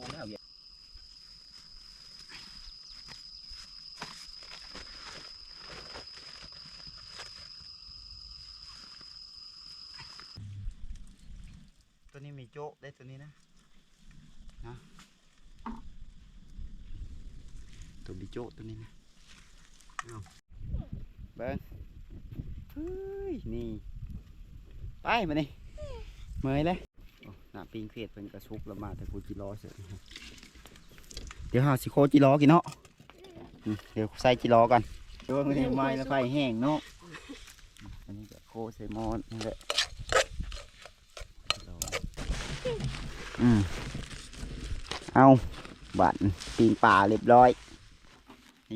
ูแล้วเวียตัวนี้มีโจ๊กได้ตัวนี้นะนะตัวมีโจ๊กตัวนี้นะเอาเบิ้งเฮ้ยนี่ไปมานี่เมยเลย ปิงเฟียดเป็นกระชุกแล้วมาแต่กูจิรอเสร็จเดี๋ยวหาสิโคจิรอกินเนาะเดี๋ยวใส่จิรอกันเดี๋ยวมันไม้แล้วไฟแห้งเนาะอันนี้ก็โคใส่หมอนนี่แหละอืมเอาบัตรปิงป่าเรียบร้อย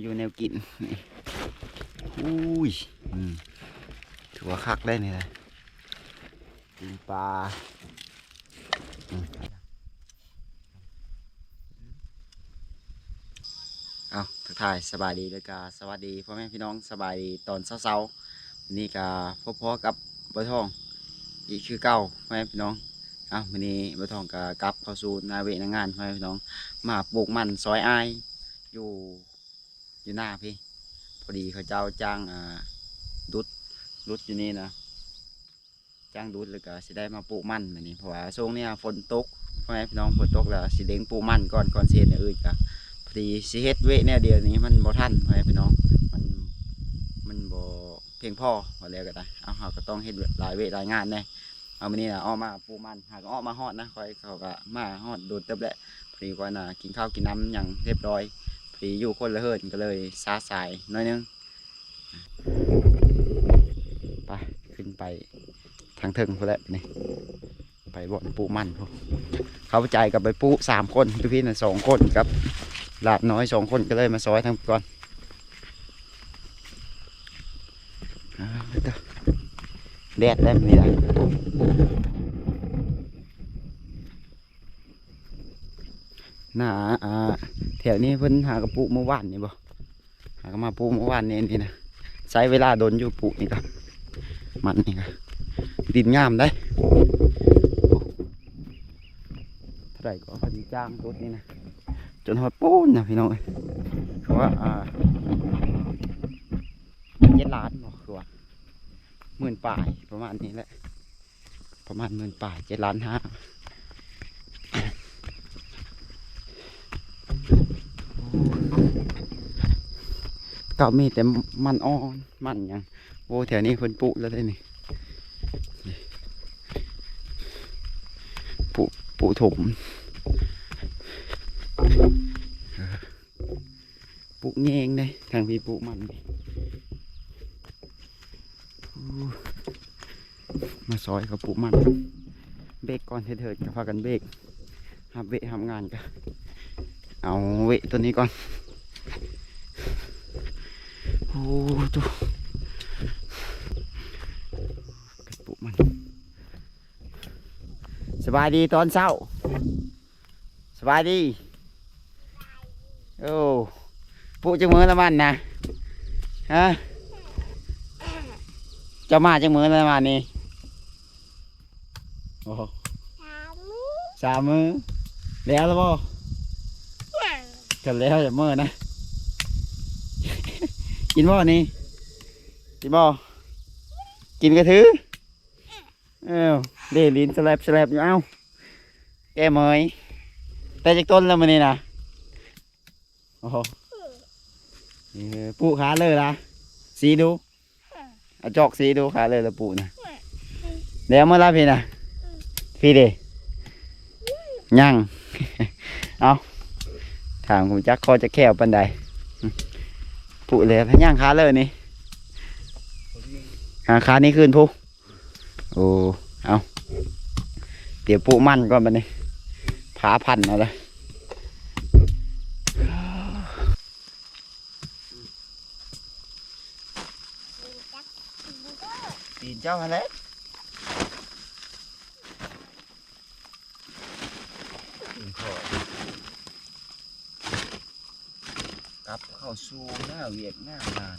อยู่แนวกินอุ้ยถือว่าคักได้นี่เลยปิงป่า เอาทักทายสบายดีเลยกาสวัสดีพ่อแม่พี่น้องสบายดีตอนเช้าๆวันนี้กาพบพ่อกับบัวทอง อีกคือเก่าพ่อแม่พี่น้องเอาวันนี้บัวทองกากลับเข้าสู่นาเวนางานพ่อแม่พี่น้อง มาปลูกมันซอยอายอยู่อยู่หน้าพี่ พอดีเขาเจ้าจ้างอ่าดุดดุดอยู่นี่นะ จ้างดุดเลยก็สิได้มาปลูกมันแบบนี้เพราะว่าช่วงเนี้ยฝนตกพ่อแม่พี่น้องฝนตกแล้วสิเด้งปลูกมันก่อนก่อนเสียเนี่ยอื่นกะพอดีสิเฮ็ดเวะเนี่ยเดียวนี้มันบ่ทันพ่อแม่พี่น้องมันมันบ่เพียงพอว่าแล้วก็ได้เอาเฮาก็ต้องเฮ็ดหลายเวะหลายงานแน่เอามื้อนี้นะออกมาปลูกมันหากออกมาฮอดนะคอยเขาก็มาฮอดโดนเติบแหละพอดีก่อนนะกินข้าวกินน้ำอย่างเรียบร้อยพอดีอยู่คนละเฮิรนก็เลยซาสายน้อยนึงไปขึ้นไป ทางเทิงพุ่นแหละนี่ไปบ่อนปูมันพุ่นเขาใจกับไปปูสามคนพี่พี่น่ะสองคนกับหลาบน้อยสองคนก็เลยมาซอยทั้งก่อนเด้อแดดแล้วนี่ละหนาอ่าแถวนี้เพิ่นหากระปุกเมื่อวานนี่บ่หากมาปูเมื่อวานนี่นี่นะใช้เวลาโดนอยู่ปลูนี่ก็มันนี่ก็ ดินงามได้เท่าไหร่ก็พอดีจ้างรถนี่นะจนหอดปูนนะพี่น้องเอ้ยคือว่าอ่าเจ็ดล้านบอกคือว่าหมื่นป่ายประมาณนี้แหละ ประมาณหมื่นป่ายเจ็ดล้านห้าก็มีแต่มันอ่อน มันหยังโอ้แถวนี้เพิ่นปลูแล้วได้นี่ ปูปูถมปลูกนี่งเลยทางพี่ปลูมันมาซอยเขาปลูมัน เบรกก่อนเถิดกับพากันเบรกหับเวะทำงานกันเอาเวตัวนี้ก่อน โอ้ตัวกันปลูกมัน ส บายดีตอนเช้าสบายดี โอ้ปูจังมือละมันนะฮะเจะมาจังมือละมันนี่โอ้โหสามมือแล้วแล้วบ่กันแล้วจะมือนะ กินบ่นี่กินบ่กินกระถือเอ้า เดลินสแลบสแลบอยู่เอ้าแกเมยแต่จากต้นแล้วมันนี่นะโอ้โหปูขาเลยละสีดูเอาจอกสีดูขาเลยละปูนะเดี๋ยวมื่อไรพี่นะพี่เดยังเอาถามผมจักคอจะแค่ปันใดปูเลยพย่างขาเลยนี่หาขานี่ขึ้นพูโอ้เอา เดี๋ยวปูมันก่อนบันนี้ผาพันเอาเลยตีนเจ้าอะไรกลับเข้าสู่หน้าเวียดหน้างาน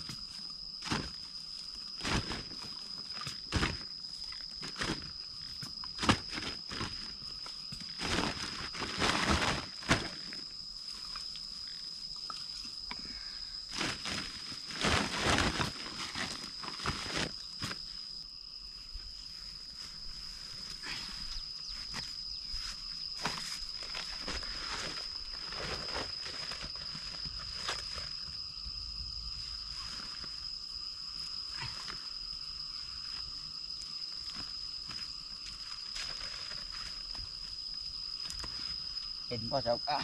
เป็นพ่อเจ้าอะ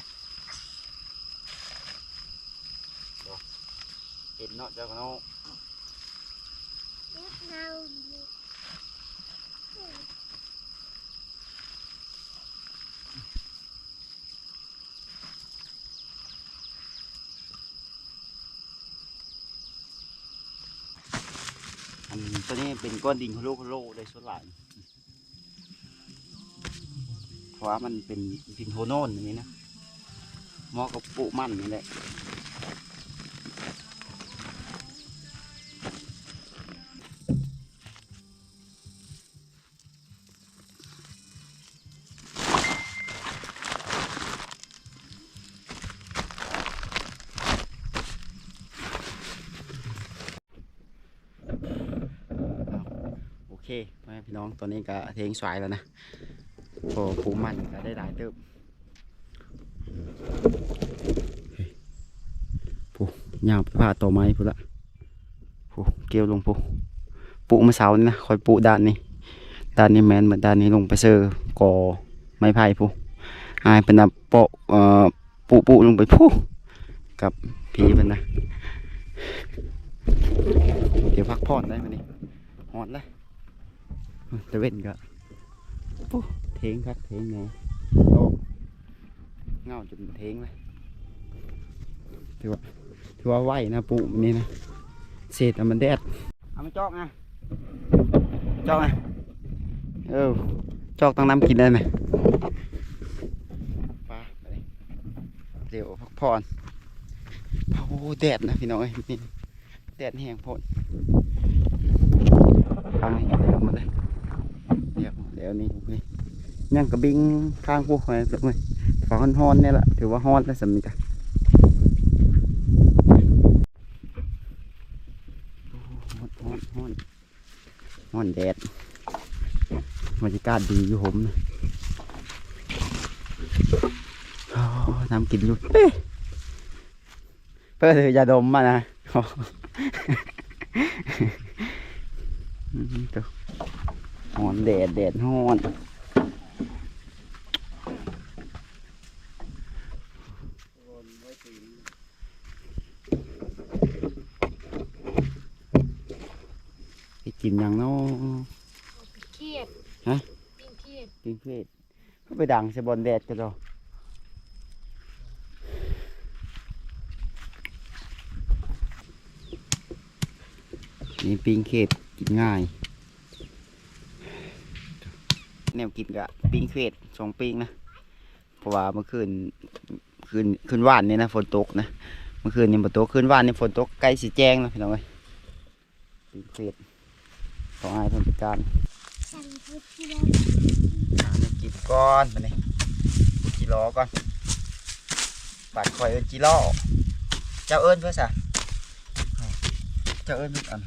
เห็นเนาะเจ้าเนาะอันตัวนี้เป็นก้อนดินโคโลโคโลได้ส่วนหลายาะว่ามันเป็นดินโทโนนอย่างนี้นะเหมาะกับปลูกมันนี่แหละโอเคพี่น้องตอนนี้ก็เทงสายแล้วนะ พอปูมันก็ได้หลายเติบปูยาวไปผ่าต่อไม้พูละปูเกี่ยวลงปูปูมาเสานี่นะคอยปูด้านนี้ด้านนี้แมนเหมือนด้านนี้ลงไปเซอร์ก่อไม้ไผ่ปูหายเป็นนับโปะเอ่อปลูกปลูลงไปปูกับพีมันนะเดี๋ยวพักผ่อนได้ไหมนี่หอนเลยตะเว้นก็ปุ๊ เทงครับเทงไงโตเงาจนเทงเลยถือว่าถือว่าไหวนะปูมันนี่นะเศษอะมันแดดเอามาจอกนะจอกนะเออจอกตั้งน้ำกินได้ไหมไปไปเลยเดี๋ยวพักผ่อนโอ้แดดนะพี่น้องเอ้ยนี่แดดแห้งโพดข้างนี้เดี๋ยวมาเลยเดี๋ยวเดี๋ยวนี้นี่ ยังกระบิงข้างพวกอะไรสักหน่อยฝาฮ้อนเนี่ยแหละถือว่าฮอนแล้วสำนึกอะฮอนฮ้อนฮ้อนแดดบรรยากาศดีอยู่ผมน้ำกินอยู่เพื่อถือยาดมมานะอืมตัวหอนแดดแดดฮ้อน กินอย่างเน้อเครียดฮะยิ่งเครียดกินเพศก็ไปดังใส่บอลแดดกันดอนี่ปิ้งเขตกินง่าย แนวกินกะปิ้งเขตสองปิ้งนะเพราะว่าเมื่อคืนคืนคืนว่านนี่นะฝนตกนะเมื่อคืนนี่ฝนตกคืนว่านนี่ฝนตกใกล้สีแจ้งแล้วพี่น้องเอ้ยปิ้งเขต ของอายเพิ่นจัดการสั่งพุทธิยาหาแนวกินก่อนมาเนี่ยจีรอก่อนปาดคอยเอินจีรอเจ้าเอิญเพื่อสะเจ้าเอิญเพื่ออัน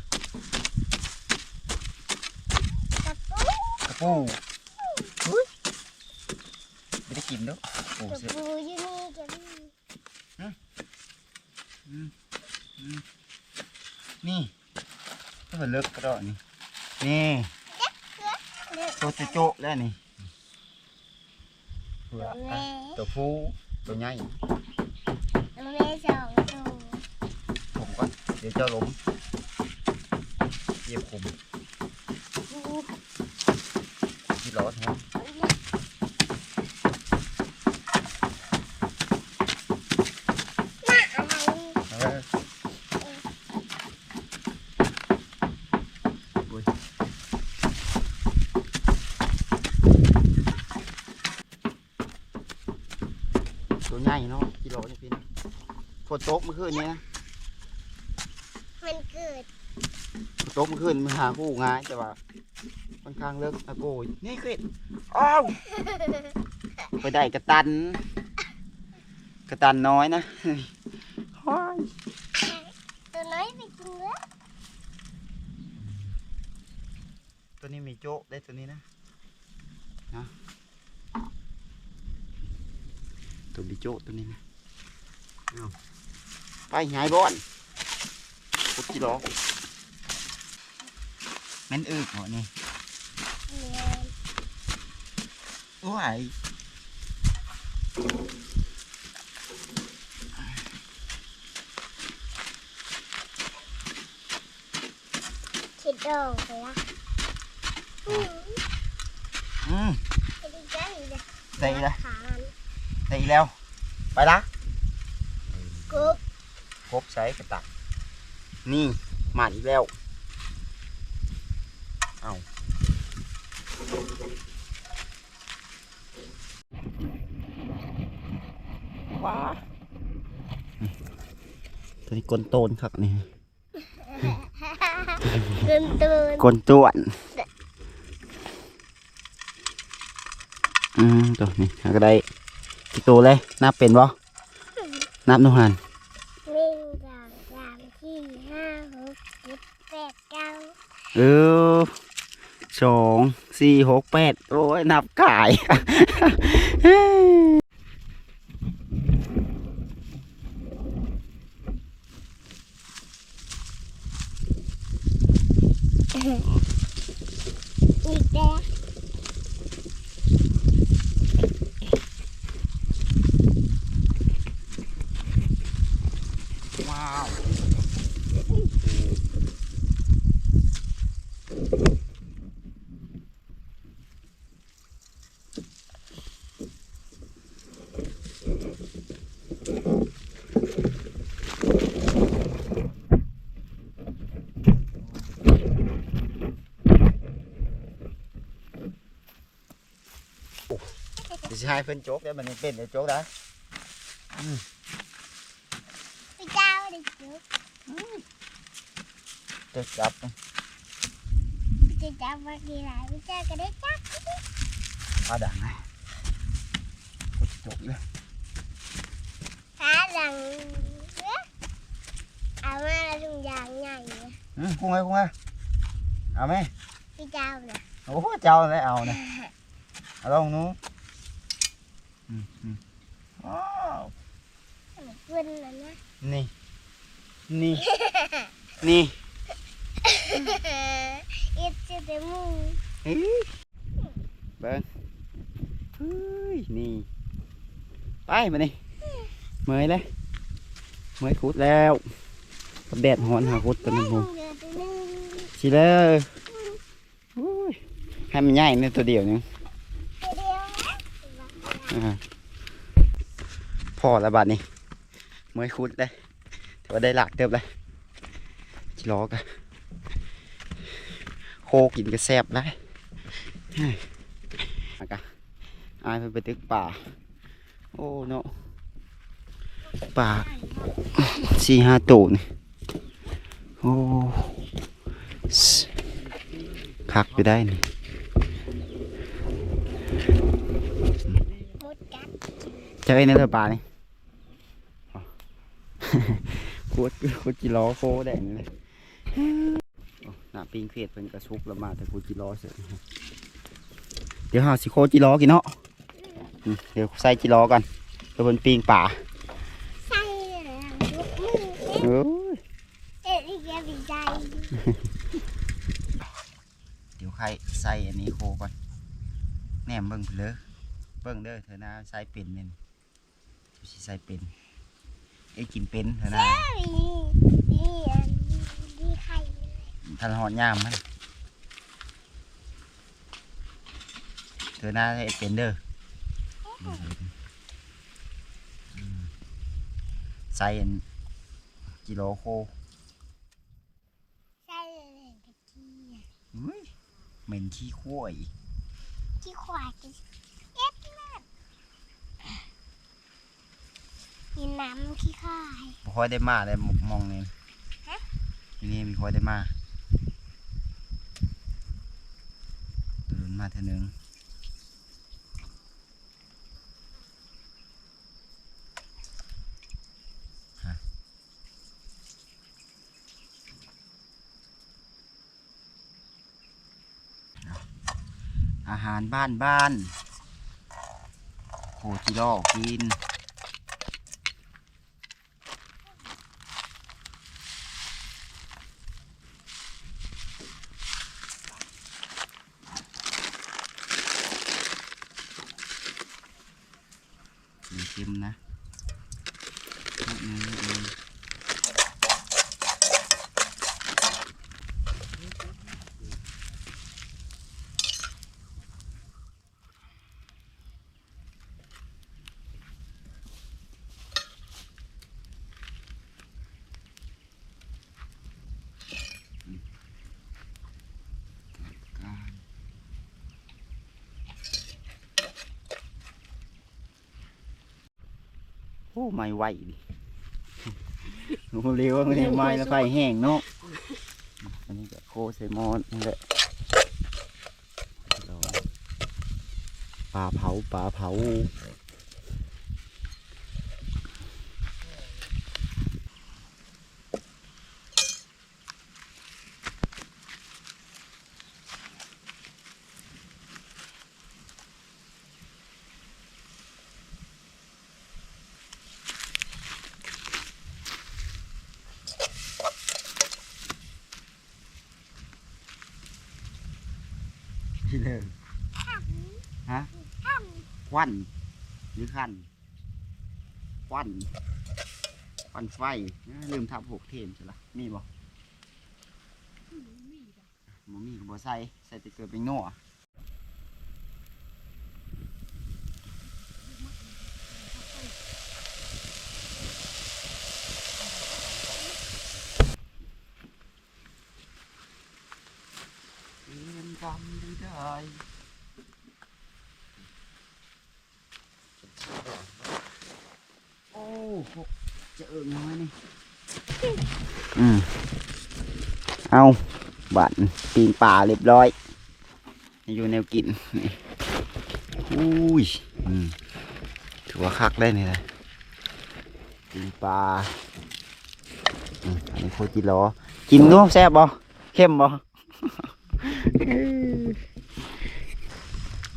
ตะปูกระปูอุ้ยไม่ได้กินเด้อโอ้ตะเสียปูอยู่นี่จะมีนี่ก็เหมือนเลิกกระโดดนี่ นี่เลือกตัวโจะๆแล้วนี่เผื่อแม่ตัวผู้ตัวใหญ่แม่สองตัวผมก่อนเดี๋ยวเจ้าล้มเหยียบผมปูที่รอทั้งน่าอะไร เอออุ้ยตัวใหญ่เนาะกิโลนี่พี่นะฝน ตกเมื่อคืนนี้นะมันเกิดฝนตกเมื่อคืนมันหาคู่ง่ายแต่ว่าค่อนข้างเลิกอะโกยนี่คืออ้าวไปได้กระตัน กระตันน้อยนะโอ้ยตัวน้อยไปกินแล้วตัวนี้มีโจ๊ะได้ตัวนี้นะนะตัวมีโจ๊ะตัวนี้นะเอา ไปหายบอนพุดจิโลแม่นอึกเหรอนี่เนี่ยโอ้ยคิดดองไปละอืมอืมไปดีใจเลยได้อีกแล้วขามันได้อีกแล้ว ไปละกรุ๊บ ครบใช้กระตัก นี่มาอีกแล้ว เอาว้าตัวนี้กลนโตนครับนี่เกินตื่นกลนต้วนอืมตัวนี้หาก็ได้กี่ตัวเลยนับเป็นบ่นับหนูหัน หนึ่งสองสามสี่ห้าหกเจ็ดแปดเก้า เออสองสี่หกแปดโอ้ยนับกายอีกแล้วว้าว จะใช้เพิ่นโจ๊กได้มันเป็นเดี๋ยวโจ๊กได้พี่เจ้าเด็กจุ๊บโจ๊กจับนะพี่เจ้าว่าดีหลายพี่เจ้าก็ได้จับพาดังนะโจ๊กโจ๊กเลยขาหลังเนื้อเอามาแล้วถุงยางใหญ่เลยอืมคุ้งไงคุ้งไงเอาไหมพี่เจ้าเนี่ยโอ้โหเจ้าเลยเอานะเอาลองหนู้ อืมอืมอ้าวเหมือนเพื่อนนะนะนี่ นี่ นี่อีกจะได้มูเฮ้ยเบิ้งเฮ้ย นี่ ไปมานี่เมยเลยเมยขุดแล้วแดดหอนหาขุดตัวนึงผมเดือดนึงสิเลยโอ้ยให้มันใหญ่ในตัวเดียวนึงเดียวนะอ่า พอแล้วบัดนี้เมยขุดเลยถือว่าได้หลักเติบเลยจิล้อกันโคกินก็แซ่บได้อากะอายเพิ่นไปตึกป่า โอ้เนาะป่าสี่ห้าตัวนี่โอ้สคักไปได้นี่ มดกัด เจอไอ้นี่เลยป่านี่คุดคุดจิล้อโคแดงนี่เลยโอ้หน้าปิงเฟดเป็นกระชุกแล้วมาแต่คุดจิล้อเสร็จเดี๋ยวหาสิโคจิล้อกินเนาะอืมเดี๋ยวใส่จิล้อกันเดี๋ยวเป็นปิงป่าใส่เลยลูกมือเอ้ยเอ็ดอีกแล้วดีใจเดี๋ยวใครใส่อันนี้โคก่อนแหนมเบิ่งเพนเลยเบิ่งเด้อเธอนะใส่เป็นเนี่ย สิใส่เป็นไอ้ยกินเป็นเธอนะดีดีอันดีไข่ทันหอนยามมันเธอนะให้เป็นเด้ออืมใส่อันกิโลโคใส่เลยตะกี้อุ้ยเหม็นขี้ข้วยที่ขวากินเอ็ดมาก มีน้ำขี้ข้ายบ่ค่อยได้มาเลยมมองนี่ฮะทีนี่มีค่อยได้มาเดินมาเท่านึงฮะอาหารบ้านบ้านโคจิโร่กินน ค็มนะนิดนึงนิดนึงการโอ้ไม่ไหวดิโอ้เร็วไม่ได้ไม้แล้วไฟแห้งเนาะอันนี้จะโคใส่หมอนี่แหละปลาเผาปลาเผา ควันหรือคันควันควันไฟเอ้อลืมทับหกเทมใช่ละมีบ่บ่มีก็บ่ใส่ใส่แต่เกิดเป็นงัวเรียนจำได้ โอ้พวกเอน้อยนี่อืมเอาบัตรปีนป่าเรียบร้อย อยู่แนวกินนี่อุ้ยอืมถือว่าคักได้นี่เลยปีนป่าอืมอันนี้โคจิโร่กินนู้แซ่บบ่เข้มบ่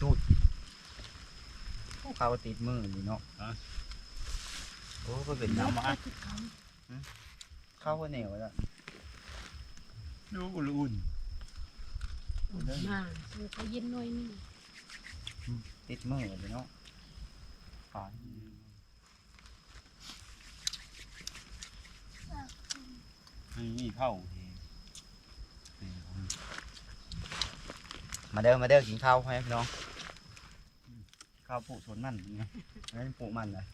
ดูดเขาติดมือนี่เนาะ โอ้ก็เป็นน้ำมาเข้าก็เหนียวแล้วดูอุ่นมาสู้เขาเย็นหน่อยนึงติดมือเลยเนาะฝานนี่เข้ามาเด้อมาเด้อกินข้าวให้พี่น้องข้าวปลูกสวนมันไงอันนี้ปลูกมันเลย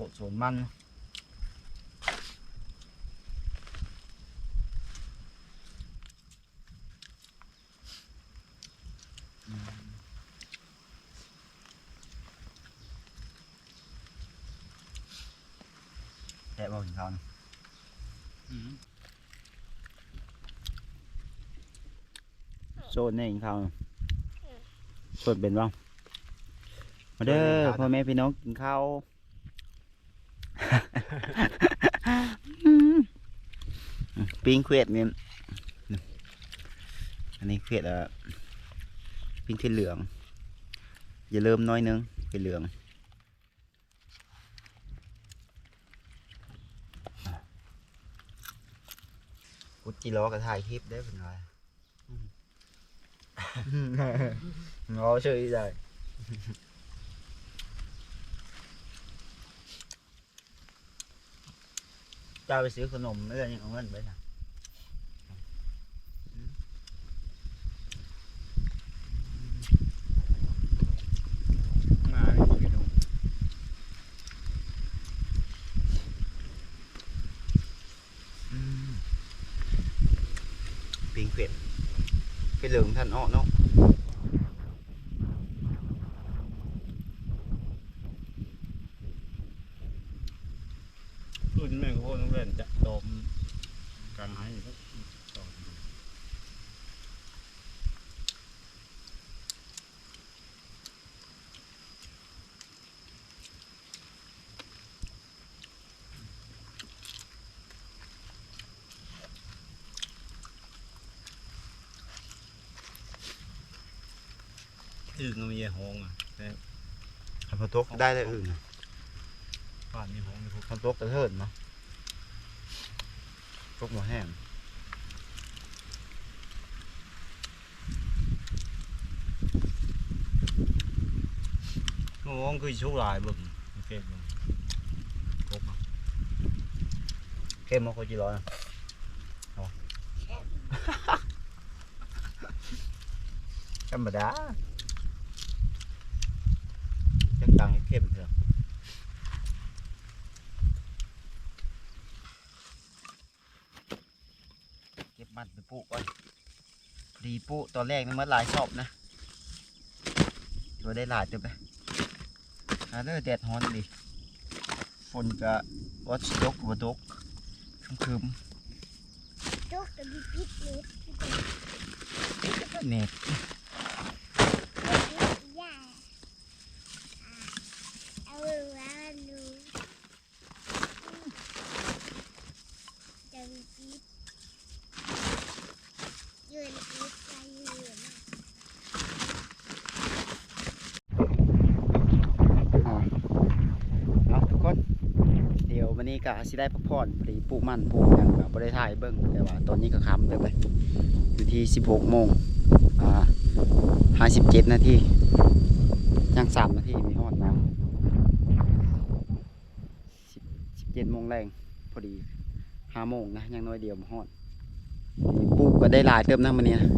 ปลูกสวนมันแค่บอกถึงเขานโซนนี่กินข้าวนะโซนเป็นบ้างมาเด้อพ่อแม่พี่น้องกินข้าว ปิ้งเขียดเนี่ยอันนี้เขียดอะปิ้งเขียดเหลือง อย่าเริ่มน้อยนึงเป็นเหลืองพุทธิล้อกับถ่ายคลิปได้เป็นไงง้อชื่อได้ จ้าไปซื้อขนมไม่ได้ยังเอาเงินไปนะมาไม่ดูอืมปิงเป็ด cái lượng thành họ nó รุ่นแม่งโคตรเล่นจะตอมกลางให้ก็ตอม อึ่งก็มี ห้องอะแต่พอตกได้เลยอื่นบ้านมีห้องในพวกพอตกกระเทินเนาะตกหมดแห้งโอ้โอ้คือชูหลายเบิ่งเก็บมันครบอะเข้มมาโคจิร้อนอะเอาธรรมดาจังตังให้เข้มเถอะ เก็บมันไปปลูกก่อนพอดีปลูกตอนแรกนี่มันหลายชอบนะตัวได้หลายเต็มเลยหาเด้อแดดฮ้อนดิฝนก็วัดตกบ่ตกคืมจุกกับบิบิดเล็บๆเน็ต ย่าเอาไว้ว่าลูจะบิบิดยืนบิดไปยืน อ่าเนาะทุกคนี้ก็สิได้พักผ่อนพอดีปลูกมันปลูกหยังก็บ่ได้ถ่ายเบิ่งแต่ว่าตอนนี้ก็ค่ำเด้อไปอยู่ที่ 16โมงอ่า57 นาทียัง3นาทีมีฮอดนะ10 17โมงแรงพอดี5โมงนะยังน้อยเดียวมาฮอดปลูกก็ได้หลายเติมนะมื้อนี้นะ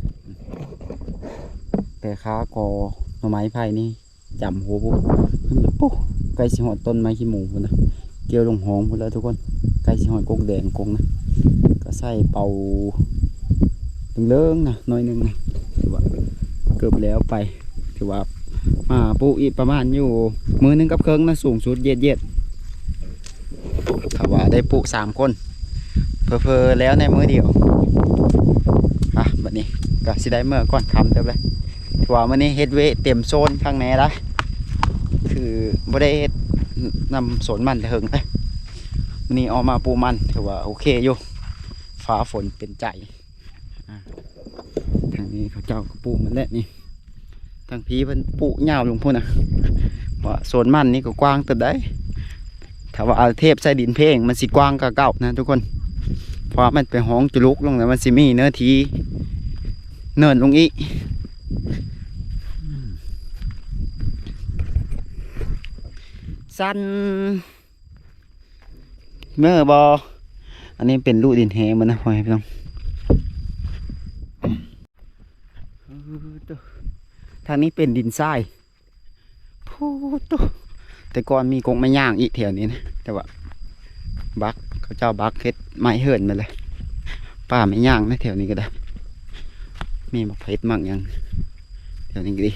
แต่ค้ากอหน่อไม้ไผ่นี่จำหัวปุ๊บปุ๊บใกล้สิฮอดต้นไม้ขี้หมูพุ่นนะ เกี่ยวลงหอมหมดแล้วทุกคนใกล้สิหอยกกแดงกงนะก็ใส่เป่าเลิงๆนะหน้อยหนึงนะถือว่าเกือบแล้วไปถือว่ามาปลูกอีกประมาณอยู่ มือหนึงกับเครื่องนะสูงสุดเย็ดเย็ดถ้าว่าได้ปลูกสามคนเพอๆแล้วในมือเดียวอะบัดนี้ก็สิได้เมื่อก่อนคำเต็มเลยถือว่ามื้อนี้เฮดเวเต็มโซนข้างในละคือบ่ได้เฮ็ด นำสวนมันเถิงเลยวันนี้ออกมาปูมันถือว่าโอเคอยู่ฟ้าฝนเป็นใจทางนี้เขาเจ้าก็ปูมันแหละนี่ทางพีเพิ่นปลูกยาวลงพุ่นนะว่าสวนมันนี่ก็กว้างติบได้ถ้าว่าเอาเทพใส่ดินเพลงมันสิกว้างกว่าเก่านะทุกคนเพราะมันเป็นห้องจุลุกลงแล้วมันสิมีเนื้อทีเนินลงอีก สั้นเมื่อบออันนี้เป็นลูกดินแหมันนะพ่อแม่พี่น้องทางนี้เป็นดินทรายพูดตัวแต่ก่อนมีกงไม้ย่างอีกแถวนี้นะ แต่ว่า บักเขาเจ้าบักเฮ็ดไม้เหินมาเลยป้าไม่ย่างนะแถวนี้ก็ได้ มีบักเพชรมั่งยังแถวนี้ก็ดี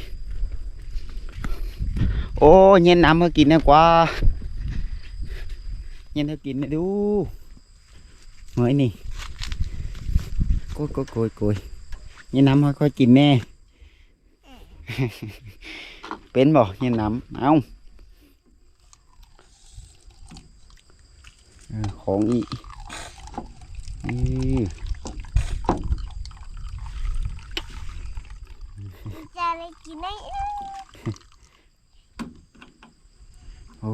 โอ้เย็นน้ำมากินนะกว่าเย็นให้กินนะดูเมื่อยนี่โกยโกยโกยโกยเย็นน้ำค่อยๆกินแน่ เป็นบ่เย็นน้ำเอาของอีอือจะไปกินได้ โอ้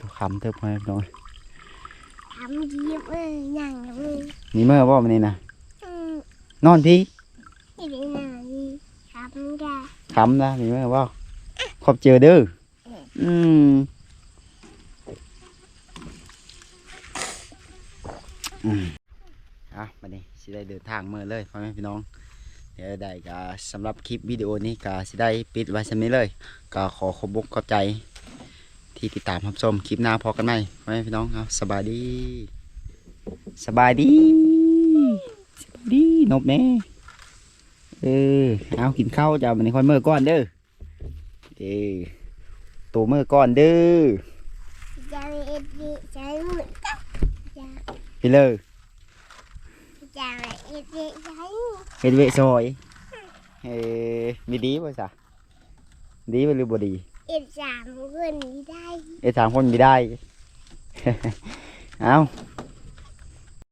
ตัวคำเติบมาหน่อยทำยีบเอ้ยอย่างนี้นี่เมื่อบ่มันนี่นะอืมนอนพี่นี่เป็นหน้านี่ทำได้คำนะนี่เมื่อบ่ขอบเจอเด้ออืมอืมอะบัดนี้สิได้เดินทางเมื่อเลยพ่อแม่พี่น้องเดี๋ยวได้ก็สำหรับคลิปวิดีโอนี้ก็สิได้ปิดไว้สำนี้เลย ก็ขอขอบอกขอบใจ ที่ติดตามรับชมคลิปหน้าพอกันไหมพ่อแม่พี่น้องเอาสบายดีสบายดีสบายดีนบแน่เออเอากินข้าวจ้าวันนี้ค่อยเมื่อก่อนเด้อเออตัวเมื่อก่อนเด้อจะไปเอ็ดดีจะไปหมุนกับจะไปเลยเอ็ดดีจะให้เฮ็ดเวซอยเออมีดีป่ะจ๊ะดีไปหรือบ่ดี เอ็ดสามคนนี้ได้ เอสามคนไม่ได้ เอา